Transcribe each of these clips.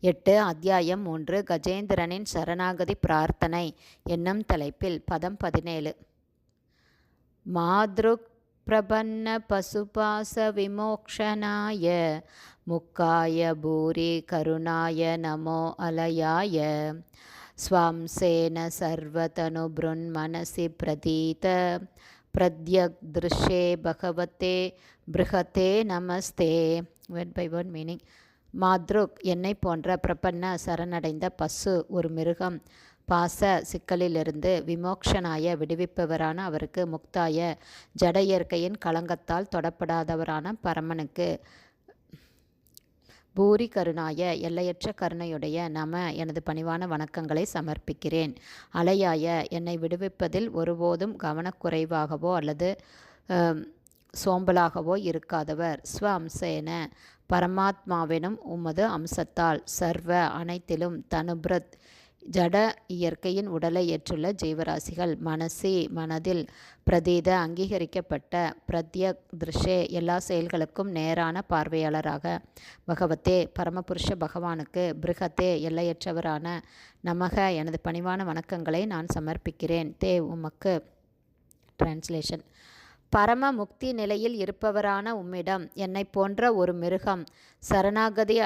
எட்டு அத்தியாயம் மூன்று கஜேந்திரனின் சரணாகதி பிரார்த்தனை என்னும் தலைப்பில் பதம் பதினேழு. மாத்ருக் பிரபன்ன பசுபாச விமோக்ஷனாய முக்காய பூரி கருணாய நமோ அலயாய ஸ்வம்சேன சர்வதனுபృన్மனசி பிரதீத பிரத்யக்திருஷே பகவத்தே பிருகத்தே நமஸ்தே. ஒன் பை ஒன் மீனிங் மாத்ருக் என்னை போன்ற பிரபன்ன சரணடைந்த பசு ஒரு மிருகம். பாச சிக்கலிலிருந்து விமோக்ஷனாய விடுவிப்பவரான அவருக்கு முக்தாய ஜட இயற்கையின் களங்கத்தால் தொடப்படாதவரான பரமனுக்கு. பூரி கருணாய எல்லையற்ற கருணையுடைய நம எனது பணிவான வணக்கங்களை சமர்ப்பிக்கிறேன். அலையாய என்னை விடுவிப்பதில் ஒருபோதும் கவனக்குறைவாகவோ அல்லது சோம்பலாகவோ இருக்காதவர். ஸ்வ அம்சேன பரமாத்மாவினும் உமது அம்சத்தால் சர்வ அனைத்திலும் தனுபிரத் ஜட இயற்கையின் உடலை ஏற்றுள்ள ஜீவராசிகள் மனசி மனதில் பிரதீத அங்கீகரிக்கப்பட்ட பிரத்யக் திருஷே எல்லா செயல்களுக்கும் நேரான பார்வையாளராக. பகவத்தே பரமபுருஷ பகவானுக்கு பிருகத்தே எல்லையற்றவரான நமக எனது பணிவான வணக்கங்களை நான் சமர்ப்பிக்கிறேன். தே உமக்கு. டிரான்ஸ்லேஷன் பரம முக்தி நிலையில் இருப்பவரான உம்மிடம் என்னை போன்ற ஒரு மிருகம் சரணாகதி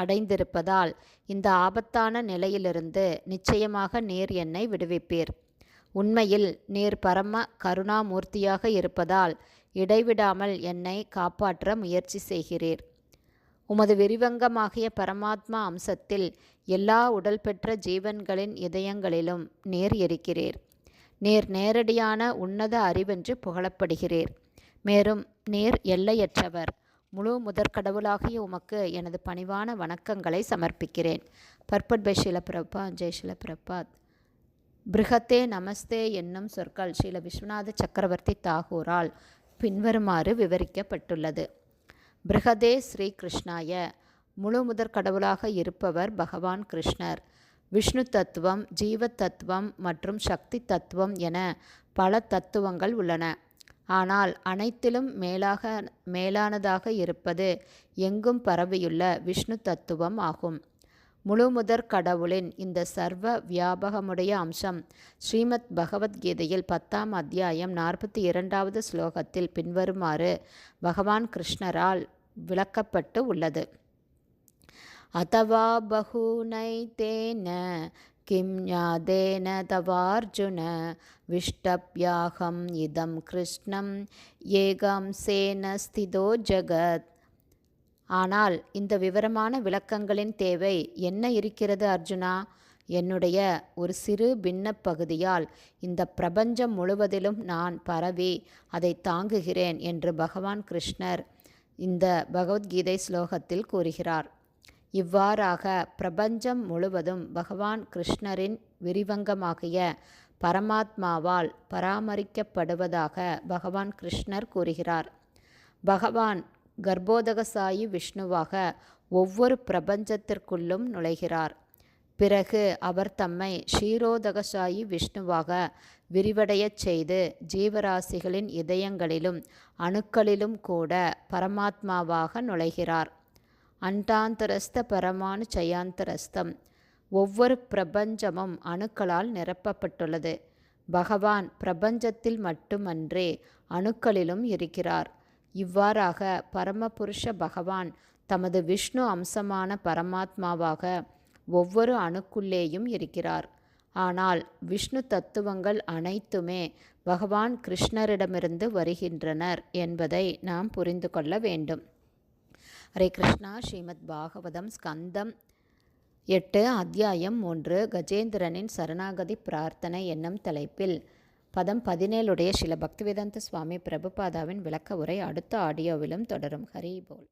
அடைந்திருப்பதால் இந்த ஆபத்தான நிலையிலிருந்து நிச்சயமாக நீர் என்னை விடுவிப்பீர். உண்மையில் நீர் பரம கருணாமூர்த்தியாக இருப்பதால் இடைவிடாமல் என்னை காப்பாற்ற முயற்சி செய்கிறீர். உமது விரிவங்கமாகிய பரமாத்மா அம்சத்தில் எல்லா உடல் பெற்ற ஜீவன்களின் இதயங்களிலும் நீர் இருக்கிறீர். நீர் நேரடியான உன்னத அறிவென்று புகழப்படுகிறீர். மேலும் நீர் எல்லையற்றவர். முழு முதற்கடவுளாகிய உமக்கு எனது பணிவான வணக்கங்களை சமர்ப்பிக்கிறேன். பர்பட் பை ஷிலபிரபா ஜெய் ஷிலபிரபாத். பிருகத்தே நமஸ்தே என்னும் சொற்கள் ஸ்ரீல விஸ்வநாத சக்கரவர்த்தி தாகூரால் பின்வருமாறு விவரிக்கப்பட்டுள்ளது. பிருகதே ஸ்ரீ கிருஷ்ணாய. முழு முதற் கடவுளாக இருப்பவர் பகவான் கிருஷ்ணர். விஷ்ணு தத்துவம் ஜீவ தத்துவம் மற்றும் சக்தி தத்துவம் என பல தத்துவங்கள் உள்ளன. ஆனால் அனைத்திலும் மேலாக மேலானதாக இருப்பது எங்கும் பரவியுள்ள விஷ்ணு தத்துவம் ஆகும். முழுமுதற் கடவுளின் இந்த சர்வ வியாபகமுடைய அம்சம் ஸ்ரீமத் பகவத்கீதையில் பத்தாம் அத்தியாயம் நாற்பத்தி இரண்டாவது ஸ்லோகத்தில் பின்வருமாறு பகவான் கிருஷ்ணரால் விளக்கப்பட்டு உள்ளது. अथवा बहूनैतेन किं ज्ञादेन तवार्जुन विष्टप्याहम् इदं कृष्णं ஏகாம்சேன ஸ்திதோ ஜகத் ஆனால் இந்த விவரமான விளக்கங்களின் தேவை என்ன இருக்கிறது அர்ஜுனா என்னுடைய ஒரு சிறு பின்ன பகுதியால் இந்த பிரபஞ்சம் முழுவதிலும் நான் பரவி அதை தாங்குகிறேன் என்று பகவான் கிருஷ்ணர் இந்த பகவத்கீதை ஸ்லோகத்தில் கூறுகிறார் இவ்வாறாக பிரபஞ்சம் முழுவதும் பகவான் கிருஷ்ணரின் விரிவங்கமாகிய பரமாத்மாவால் பராமரிக்கப்படுவதாக பகவான் கிருஷ்ணர் கூறுகிறார். பகவான் கர்ப்போதகசாயி விஷ்ணுவாக ஒவ்வொரு பிரபஞ்சத்திற்குள்ளும் நுழைகிறார். பிறகு அவர் தம்மை ஷீரோதகசாயி விஷ்ணுவாக விரிவடையச் செய்து ஜீவராசிகளின் இதயங்களிலும் அணுக்களிலும் கூட பரமாத்மாவாக நுழைகிறார். அண்டாந்தரஸ்த பரமானு ஜயாந்தரஸ்தம் ஒவ்வொரு பிரபஞ்சமும் அணுக்களால் நிரப்பப்பட்டுள்ளது. பகவான் பிரபஞ்சத்தில் மட்டுமன்றே அணுக்களிலும் இருக்கிறார். இவ்வாறாக பரமபுருஷ பகவான் தமது விஷ்ணு அம்சமான பரமாத்மாவாக ஒவ்வொரு அணுக்குள்ளேயும் இருக்கிறார். ஆனால் விஷ்ணு தத்துவங்கள் அனைத்துமே பகவான் கிருஷ்ணரிடமிருந்து வருகின்றனர் என்பதை நாம் புரிந்து கொள்ள வேண்டும். ஹரே கிருஷ்ணா ஸ்ரீமத் பாகவதம் ஸ்கந்தம் எட்டு அத்தியாயம் மூன்று கஜேந்திரனின் சரணாகதி பிரார்த்தனை என்னும் தலைப்பில். பதம் பதினேழுடைய சில பக்திவேதாந்த சுவாமி பிரபுபாதாவின் விளக்க உரை அடுத்த ஆடியோவிலும் தொடரும். ஹரி போல்.